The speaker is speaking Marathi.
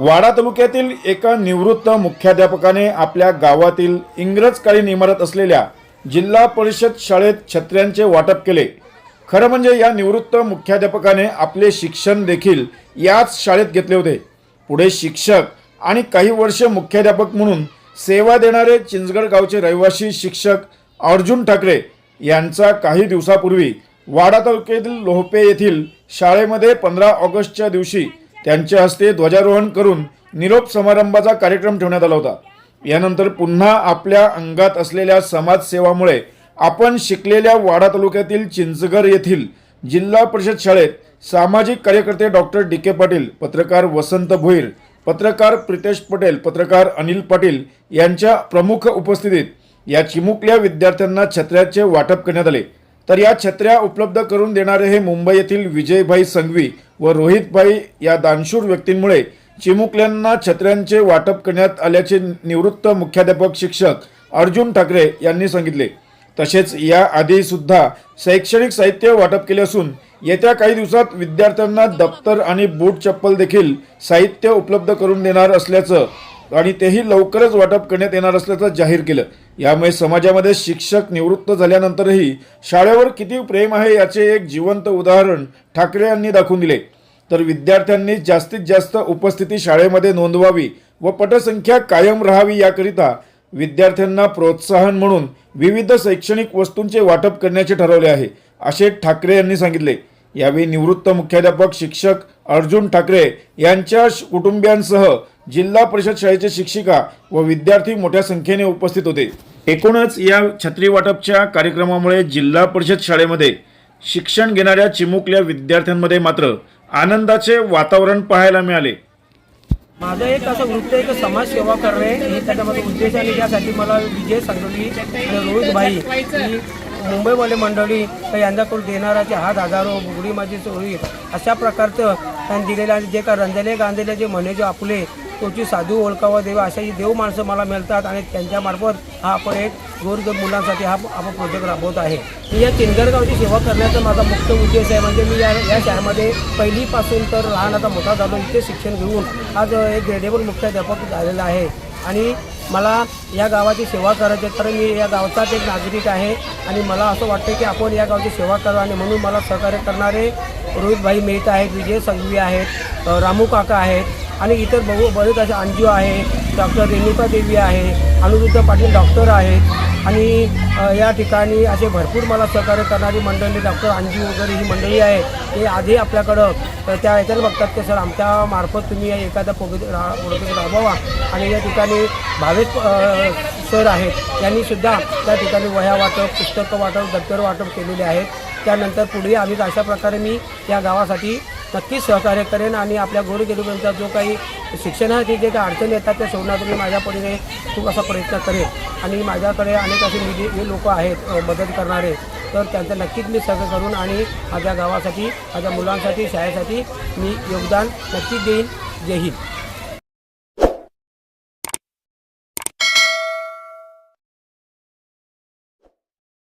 वाडा तालुक्यातील एका निवृत्त मुख्याध्यापकाने आपल्या गावातील इंग्रजकालीन इमारत असलेल्या जिल्हा परिषद शाळेत छत्र्यांचे वाटप केले. खरं म्हणजे या निवृत्त मुख्याध्यापकाने आपले शिक्षण देखील याच शाळेत घेतले होते. पुढे शिक्षक आणि काही वर्ष मुख्याध्यापक म्हणून सेवा देणारे चिंचगड गावचे रहिवासी शिक्षक अर्जुन ठाकरे यांचा काही दिवसापूर्वी वाडा तालुक्यातील लोहपे येथील शाळेमध्ये पंधरा ऑगस्टच्या दिवशी त्यांच्या हस्ते ध्वजारोहण करून निरोप समारंभाचा कार्यक्रम ठेवण्यात आला होता. यानंतर पुन्हा आपल्या अंगात असलेल्या समाजसेवामुळे आपण शिकलेल्या वाडा तालुक्यातील चिंचघर येथील जिल्हा परिषद शाळेत सामाजिक कार्यकर्ते डॉक्टर डी. के. पाटील पत्रकार वसंत भोईर पत्रकार प्रितेश पटेल पत्रकार अनिल पाटील यांच्या प्रमुख उपस्थितीत या चिमुकल्या विद्यार्थ्यांना छत्र्याचे वाटप करण्यात आले. तर या छत्र्या उपलब्ध करून देणारे हे मुंबई येथील विजयभाई संघवी व रोहितबाई या दानशूर व्यक्तींमुळे चिमुकल्यांना छत्र्यांचे वाटप करण्यात आल्याचे निवृत्त मुख्याध्यापक शिक्षक अर्जुन ठाकरे यांनी सांगितले. तसेच या आधी सुद्धा शैक्षणिक साहित्य वाटप केले असून येत्या काही दिवसात विद्यार्थ्यांना दप्तर आणि बूट चप्पल देखील साहित्य उपलब्ध करून देणार असल्याचं आणि तेही लवकरच वाटप करण्यात येणार असल्याचं जाहीर केलं. यामुळे समाजामध्ये शिक्षक निवृत्त झाल्यानंतरही शाळेवर किती प्रेम आहे याचे एक जिवंत उदाहरण ठाकरे यांनी दाखवून दिले. तर विद्यार्थ्यांनी जास्तीत जास्त उपस्थिती शाळेमध्ये नोंदवावी व पटसंख्या कायम राहावी याकरिता विद्यार्थ्यांना प्रोत्साहन म्हणून विविध शैक्षणिक वस्तूंचे वाटप करण्याचे ठरवले आहे असे ठाकरे यांनी सांगितले. यावेळी निवृत्त मुख्याध्यापक शिक्षक अर्जुन ठाकरे यांच्या कुटुंबियांसह जिल्हा परिषद शाळेचे शिक्षिका व विद्यार्थी मोठ्या संख्येने उपस्थित होते. एकूणच या छत्री वाटपच्या कार्यक्रमामुळे जिल्हा परिषद शाळेमध्ये शिक्षण घेणाऱ्या चिमुकल्या विद्यार्थ्यांमध्ये मात्र आनंदाचे वातावरण पाहायला मिळाले. माझं एक असं वृत्त आहे की समाजसेवा करणे हे त्याच्यामध्ये उद्देश आणि त्यासाठी मला विजय संघवी रोहित भाई मुंबईमध्ये मुंबईवाले मंडळी यांच्याकडून देणाराचे हात हजारो बुगडी माझी चोरी अशा प्रकारचं त्यांनी दिलेलं आणि जे का रंजले गांधीले जे म्हणे जे आपले तोची साधू ओळखावा देवा अशाही देव माणसं मला मिळतात आणि त्यांच्यामार्फत हा आपण एक गोरगरीब मुलांसाठी हा आपण प्रोजेक्ट राबवत आहे. मी या चिंगरगावची सेवा करण्याचा माझा मुख्य उद्देश आहे. म्हणजे मी या या शाळेमध्ये पहिलीपासून तर लहान आता मोठा झालो इथे शिक्षण घेऊन आज एक ग्रेडेबल मुख्याध्यापक झालेला आहे. आणि मला या गावाची सेवा करायची तर मी या गावचाच एक नागरिक आहे. आणि मला असं वाटतं की आपण या गावची सेवा करावं आणि म्हणून मला सहकार्य करणारे रोहितभाई मेहता आहेत विजय संघवी आहेत रामू काका आहेत आणि इतर बहु बरेच असे अंजू आहे डॉक्टर रेणुका देवी आहे अनुरुद्ध पाटील डॉक्टर आहेत. आणि या ठिकाणी असे भरपूर मला सहकार्य करणारी मंडळी डॉक्टर अंजू वगैरे ही मंडळी आहे. ते आधी आपल्याकडं त्या ह्याच्यानं बघतात की सर आमच्या मार्फत तुम्ही एखादा प्रोजेक्ट रा प्रोजेक्ट राबवा. आणि या ठिकाणी भावेश सर आहेत. त्यांनीसुद्धा त्या ठिकाणी वह्या वाटप पुस्तकं वाटप दप्तर वाटप केलेले आहेत. त्यानंतर पुढे आम्ही अशा प्रकारे मी या गावासाठी नक्कीच सहकार्य करेन आणि आपल्या गोरगरिबांचा जो काही शिक्षणासाठी जे काही अडचणी येतात त्या सोडण्याचा मी माझ्या परीने खूप असा प्रयत्न करेन. आणि माझ्याकडे अनेक असे निधी लोक आहेत मदत करणारे तर त्यांचं नक्कीच मी सहकार्य करून आणि माझ्या गावासाठी माझ्या मुलांसाठी शाळेसाठी मी योगदान नक्कीच देईन. जय हिंद.